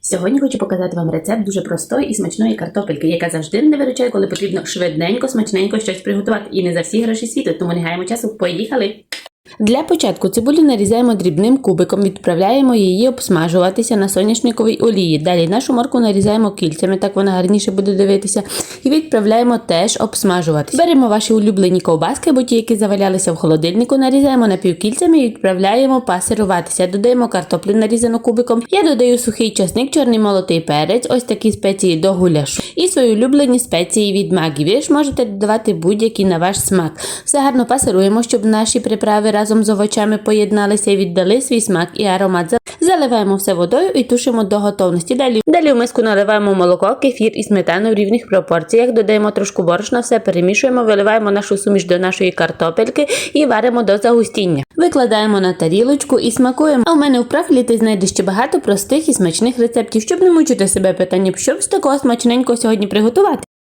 Сьогодні хочу показати вам рецепт дуже простої і смачної картопельки, яка завжди не виручає, коли потрібно швиденько, смачненько щось приготувати. І не за всі гроші світу, тому не гаємо часу. Поїхали! Для початку цибулю нарізаємо дрібним кубиком, відправляємо її обсмажуватися на соняшниковій олії. Далі нашу морку нарізаємо кільцями, так вона гарніше буде дивитися. І відправляємо теж обсмажуватися. Беремо ваші улюблені ковбаски, або ті, які завалялися в холодильнику, нарізаємо напівкільцями і відправляємо пасируватися. Додаємо картоплю нарізану кубиком. Я додаю сухий часник, чорний молотий перець, ось такі спеції до гуляшу. І свої улюблені спеції від магії. Ви ж можете додавати будь-які на ваш смак. Все гарно пасируємо, щоб наші приправи разом з овочами поєдналися і віддали свій смак і аромат. Заливаємо все водою і тушимо до готовності. Далі, далі в миску наливаємо молоко, кефір і сметану в рівних пропорціях. Додаємо трошку борошна, все перемішуємо, виливаємо нашу суміш до нашої картопельки і варимо до загустіння. Викладаємо на тарілочку і смакуємо. А у мене в профілі ти знайдеш ще багато простих і смачних рецептів, щоб не мучити себе питанням, що ж такого смачненького сьогодні приготувати.